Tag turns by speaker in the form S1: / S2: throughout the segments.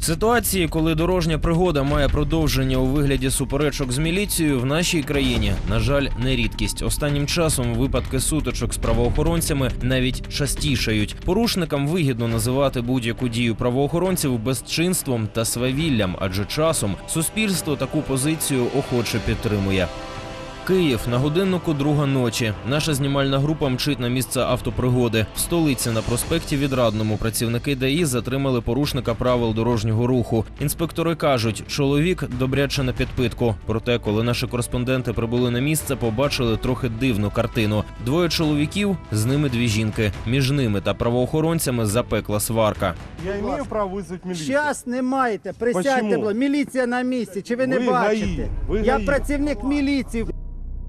S1: Ситуації, коли дорожня пригода має продовження у вигляді суперечок з міліцією, в нашій країні, на жаль, не рідкість. Останнім часом випадки сутичок з правоохоронцями навіть частішають. Порушникам вигідно називати будь-яку дію правоохоронців безчинством та свавіллям, адже часом суспільство таку позицію охоче підтримує. Київ на годиннику друга ночі. Наша знімальна група мчить на місце автопригоди. В столиці на проспекті Відрадному працівники ДАІ затримали порушника правил дорожнього руху. Інспектори кажуть, чоловік добряче на підпитку. Проте, коли наші кореспонденти прибули на місце, побачили трохи дивну картину. Двоє чоловіків, з ними дві жінки. Між ними та правоохоронцями запекла сварка.
S2: Я имею право вызвать милицию?
S3: Щас не маєте, присядьте,
S2: Почему?
S3: було. міліція на місці, чи ви не
S2: Ви
S3: бачите?
S2: ГАІ, ви
S3: Я
S2: ГАІ.
S3: працівник міліції.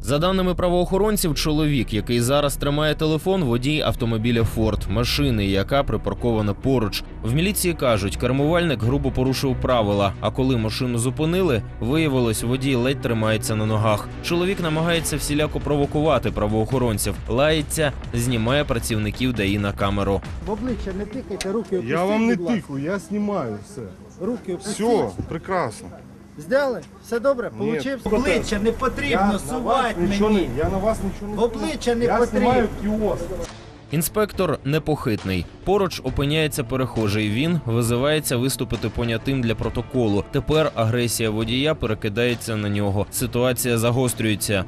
S1: За даними правоохоронців, чоловік, який зараз тримає телефон, водій автомобіля Форд, машини, яка припаркована поруч. В міліції кажуть, кермувальник грубо порушив правила. А коли машину зупинили, виявилось, водій ледь тримається на ногах. Чоловік намагається всіляко провокувати правоохоронців, лається, знімає працівників ДАІ на камеру.
S3: В обличчя не тикайте, руки опустіть,
S2: Я вам не
S3: будь ласка.
S2: тикаю, я снимаю все.
S3: Руки опустіть.
S2: Все, прекрасно.
S3: Здали? Все добре?
S2: Ні.
S3: Получився? Обличчя не
S2: Я
S3: потрібно
S2: на вас
S3: сувати мені.
S2: я на вас нічого не
S3: обличчя не
S2: Я
S3: потрібно.
S2: знімаю кіоск.
S1: Інспектор непохитний. Поруч опиняється перехожий. Він визивається виступити понятим для протоколу. Тепер агресія водія перекидається на нього. Ситуація загострюється.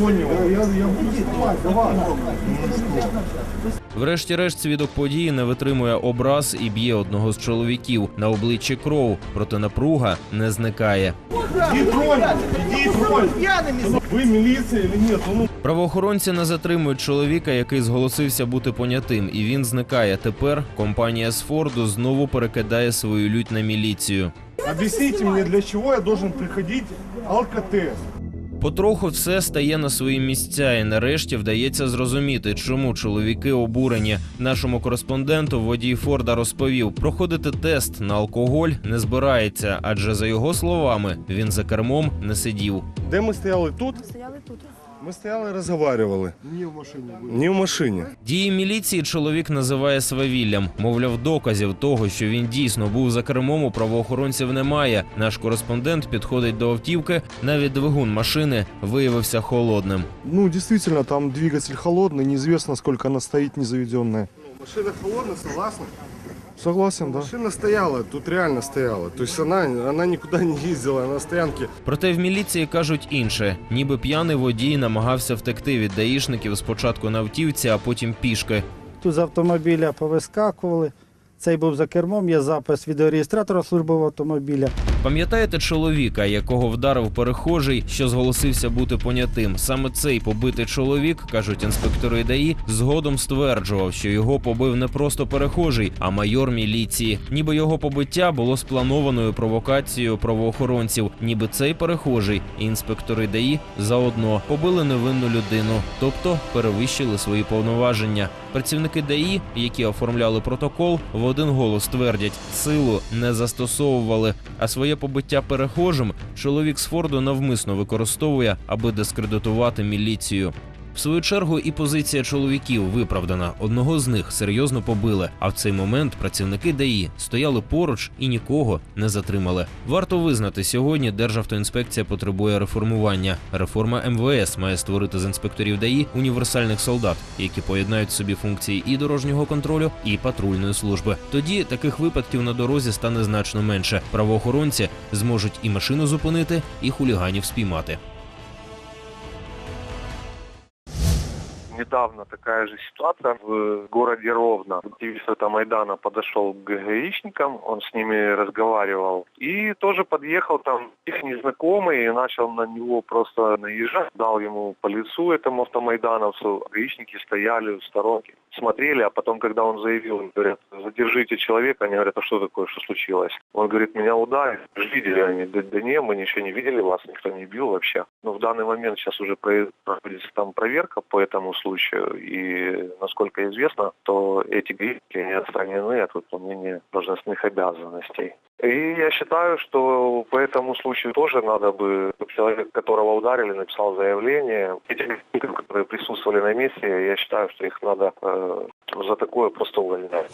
S2: Понял. Я, я, я буду снимать, давай.
S1: Врешті-решт свідок події не витримує образ і б'є одного з чоловіків на обличчі кров, проте напруга не зникає.
S2: Тронь, тронь. Или нет? Ну,
S1: Правоохоронці не затримують чоловіка, який зголосився бути понятим, і він зникає. Тепер компанія з Форду знову перекидає свою лють на міліцію.
S2: объясните мне, для чего я должен приходить алкотест?
S1: Потроху все стає на свої місця, і нарешті вдається зрозуміти, чому чоловіки обурені. Нашому кореспонденту водій Форда розповів, проходити тест на алкоголь не збирається, адже за його словами він за кермом не сидів.
S2: Де ми стояли тут? Ми стояли і розговаривали. Не в машині. Не в машині.
S1: Дії міліції чоловік називає свавіллям. Мовляв, доказів того, що він дійсно був за кермом, у правоохоронців немає. Наш кореспондент підходить до автівки. Навіть двигун машини виявився холодним.
S2: Ну, действительно, там двигатель холодный, неизвестно, сколько она стоит незаведенная. Машина холодная, согласна? Согласен, да. Машина стояла, тут реально стояла. То есть она, она никуда не їздила на стоянке.
S1: Проте в міліції кажуть інше: ніби п'яний водій намагався втекти від даїшників спочатку на автівці, а потім пішки.
S3: Тут з автомобіля повискакували. Цей був за кермом, є запис відеореєстратора службового автомобіля.
S1: Пам'ятаєте чоловіка, якого вдарив перехожий, що зголосився бути понятим? Саме цей побитий чоловік, кажуть інспектори ДАІ, згодом стверджував, що його побив не просто перехожий, а майор міліції. Ніби його побиття було спланованою провокацією правоохоронців. Ніби цей перехожий і інспектори ДАІ заодно побили невинну людину, тобто перевищили свої повноваження. Працівники ДАІ, які оформляли протокол, в один голос твердять, силу не застосовували, а своє побиття перехожим чоловік з Форду навмисно використовує, аби дискредитувати міліцію. В свою чергу і позиція чоловіків виправдана. Одного з них серйозно побили. А в цей момент працівники ДАІ стояли поруч і нікого не затримали. Варто визнати, сьогодні Державтоінспекція потребує реформування. Реформа МВС має створити з інспекторів ДАІ універсальних солдат, які поєднають собі функції і дорожнього контролю, і патрульної служби. Тоді таких випадків на дорозі стане значно менше. Правоохоронці зможуть і машину зупинити, і хуліганів спіймати.
S4: Недавно такая же ситуация в городе Ровно. Активист этого Майдана подошел к гаишникам, он с ними разговаривал. И тоже подъехал там их незнакомый и начал на него просто наезжать. Дал ему по лицу этому автомайдановцу. Гаишники стояли в сторонке, смотрели, а потом, когда он заявил, говорят, задержите человека, они говорят, а что такое, что случилось? Он говорит, меня ударили. Видели они? Да, да не, мы ничего не видели, вас никто не бил вообще. Но в данный момент сейчас уже про- проводится там проверка по этому случаю. И, насколько известно, то эти гаишники не отстранены от выполнения должностных обязанностей. И я считаю, что по этому случаю тоже надо бы, чтобы человек, которого ударили, написал заявление. Эти люди, которые присутствовали на месте, я считаю, что их надо э, за такое просто увольнять.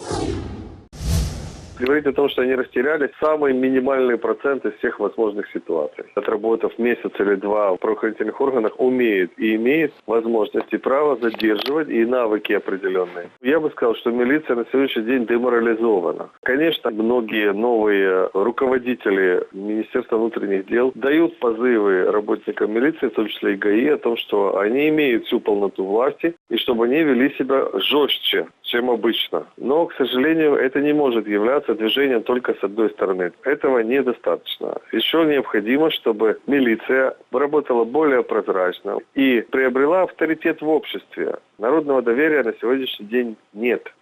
S5: Говорить о том, что они растеряли самый минимальный процент из всех возможных ситуаций. Отработав месяц или два в правоохранительных органах, умеет и имеет возможность и право задерживать и навыки определенные. Я бы сказал, что милиция на сегодняшний день деморализована. Конечно, многие новые руководители Министерства внутренних дел дают позывы работникам милиции, в том числе и ГАИ, о том, что они имеют всю полноту власти и чтобы они вели себя жестче, чем обычно. Но, к сожалению, это не может являться движением только с одной стороны. Этого недостаточно. Еще необходимо, чтобы милиция работала более прозрачно и приобрела авторитет в обществе. Народного доверия на сегодняшний день нет.